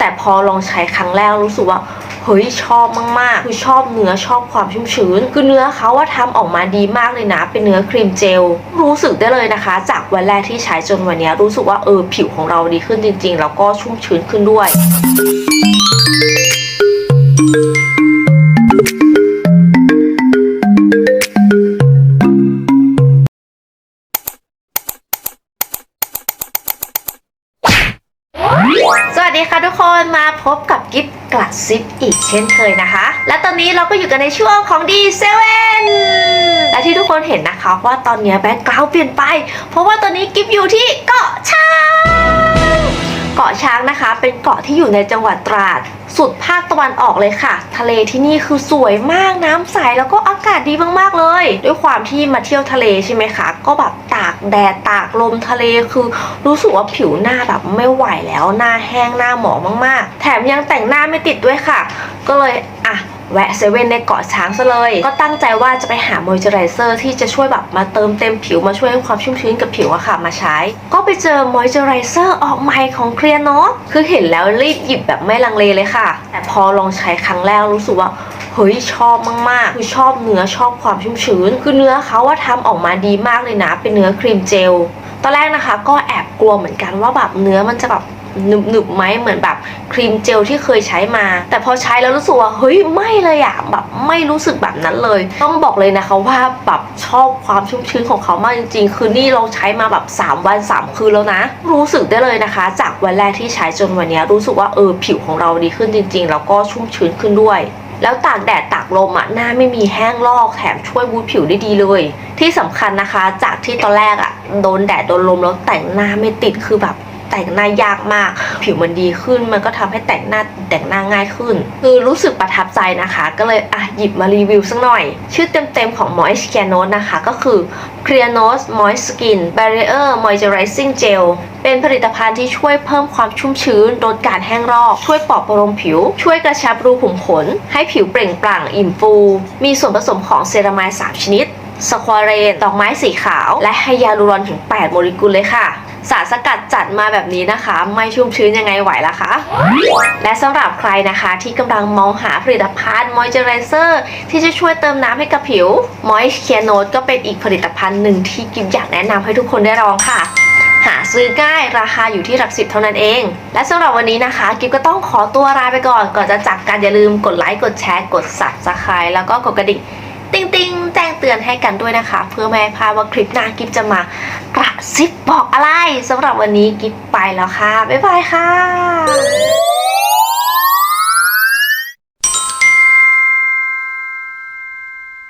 แต่พอลองใช้ครั้งแรกรู้สึกว่าเฮ้ยชอบมากๆ คือชอบเนื้อชอบความชุ่มชื้น คือเนื้อเขาว่าทำออกมาดีมากเลยนะ เป็นเนื้อครีมเจล รู้สึกได้เลยนะคะ จากวันแรกที่ใช้จนวันนี้รู้สึกว่าเออผิวของเราดีขึ้นจริง ๆ แล้วก็ชุ่มชื้นขึ้นด้วย สวัสดีค่ะทุกคนมาพบกับกิฟกลัดซิปอีกเช่นเคยนะคะ และตอนนี้เราก็อยู่กันในช่วงของดีเซเว่นและที่ทุกคนเห็นนะคะว่าตอนนี้แบ็คกราวด์เปลี่ยนไป เพราะว่าตอนนี้กิฟอยู่ที่เกาะช้าง เกาะช้างนะคะ เป็นเกาะที่อยู่ในจังหวัดตราด สุดภาคตะวันออกเลยค่ะ ทะเลที่นี่คือสวยมากน้ำใสแล้วก็อากาศดีมากๆเลย ด้วยความที่มาเที่ยวทะเลใช่ไหมคะ ก็แบบตากแดดตากลมทะเลคือรู้สึกว่าผิวหน้าแบบไม่ไหวแล้วหน้าแห้งหน้าหมองมาก ๆ แถมยังแต่งหน้าไม่ติดด้วยค่ะ ก็เลยอะ แวะเซเว่นในเกาะช้างซะเลย ก็ตั้งใจว่าจะไปหามอยเจอไรเซอร์ที่จะช่วยแบบมาเติมเต็มผิวมาช่วยให้ความชุ่มชื้นกับผิวอะค่ะมาใช้ ก็ไปเจอมอยเจอไรเซอร์ออกใหม่ของเคลียร์โนตคือเห็นแล้วรีบหยิบแบบไม่ลังเลเลยค่ะ แต่พอลองใช้ครั้งแรกรู้สึกว่าเฮ้ยชอบมากๆ คือชอบเนื้อชอบความชุ่มชื้น คือเนื้อเขาว่าทำออกมาดีมากเลยนะ เป็นเนื้อครีมเจล ตอนแรกนะคะ ก็แอบกลัวเหมือนกันว่าแบบเนื้อมันจะแบบ หนึบหนึบไหมเหมือนแบบครีมเจลที่เคยใช้มา แต่พอใช้แล้วรู้สึกว่าเฮ้ยไม่เลยอะแบบไม่รู้สึกแบบนั้นเลย ต้องบอกเลยนะคะว่าแบบชอบความชุ่มชื้นของเขามากจริงๆ คือนี่เราใช้มาแบบ 3 วัน 3 คืนแล้วนะ รู้สึกได้เลยนะคะ จากวันแรกที่ใช้จนวันนี้รู้สึกว่าเออผิวของเราดีขึ้นจริง ๆ แล้วก็ชุ่มชื้นขึ้นด้วยแล้วตากแดดตากลมอะหน้าไม่มีแห้งลอกแถมช่วยบูทผิวได้ดีเลย ที่สำคัญนะคะ จากที่ตอนแรกอะโดนแดดโดนลมแล้วแต่งหน้าไม่ติดคือแบบ แต่งหน้ายากมาก ผิวมันดีขึ้น มันก็ทำให้แต่งหน้าแต่งหน้าง่ายขึ้น คือรู้สึกประทับใจนะคะ ก็เลยอะหยิบมารีวิวสักหน่อย ชื่อเต็มๆของ Moist Care Note นะคะ ก็คือ Clear Nose Moist Skin Barrier Moisturizing Gel เป็นผลิตภัณฑ์ที่ช่วยเพิ่มความชุ่มชื้นลดการแห้งรอก ช่วยปลอบประโลมผิว ช่วยกระชับรูขุมขน ให้ผิวเปล่งปลั่งอิ่มฟู มีส่วนผสมของเซรามาย3ชนิด สควอเรน ดอกไม้สีขาว และไฮยาลูรอนถึง 8 โมเลกุลเลยค่ะ สารสกัดจัดมาแบบนี้นะคะ ไม่ชุ่มชื้นยังไงไหวล่ะคะ และสำหรับใครนะคะที่กำลังมองหาผลิตภัณฑ์มอยเจอไรเซอร์ที่จะช่วยเติมน้ำให้กับผิว Moist Care Note ก็เป็นอีกผลิตภัณฑ์หนึ่งที่กิฟอยากแนะนำให้ทุกคนได้ลองค่ะหาซื้อง่ายราคาอยู่ที่หลักสิบเท่านั้นเอง และสำหรับวันนี้นะคะ กิฟก็ต้องขอตัวลาไปก่อน ก่อนจะจากกันอย่าลืมกดไลค์ กดแชร์ กด subscribe แล้วก็กดกระดิ่ง เตือนให้กันด้วยนะคะ เพื่อไม่ให้พลาดว่าคลิปหน้ากิฟจะมากระซิบบอกอะไรสำหรับวันนี้กิฟไปแล้วค่ะ บ๊ายบายค่ะ